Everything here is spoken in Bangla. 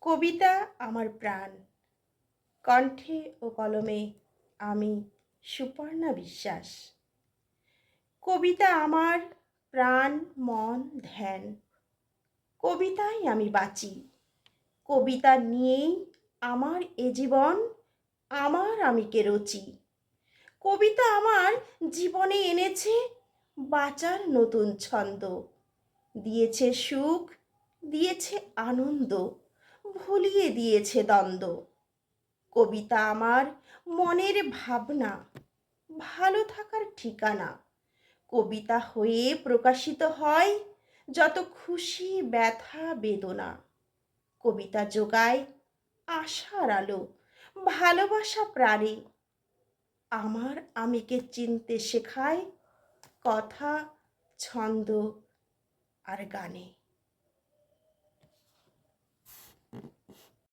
কবিতা আমার প্রাণ। কণ্ঠে ও কলমে আমি সুপর্ণা বিশ্বাস। কবিতা আমার প্রাণ, মন, ধ্যান। কবিতায় আমি বাঁচি। কবিতা নিয়েই আমার এ জীবন, আমার আমিকে রচি। কবিতা আমার জীবনে এনেছে বাঁচার নতুন ছন্দ। দিয়েছে সুখ, দিয়েছে আনন্দ। ভুলিয়ে দিয়েছে দ্বন্দ্ব। কবিতা আমার মনের ভাবনা, ভালো থাকার ঠিকানা। কবিতা হয়ে প্রকাশিত হয় যত খুশি ব্যথা, বেদনা। কবিতা যোগায় আশার আলো, ভালোবাসা প্রাণে। আমার আমিকে চিনতে শেখায় কথা, ছন্দ আর গানে।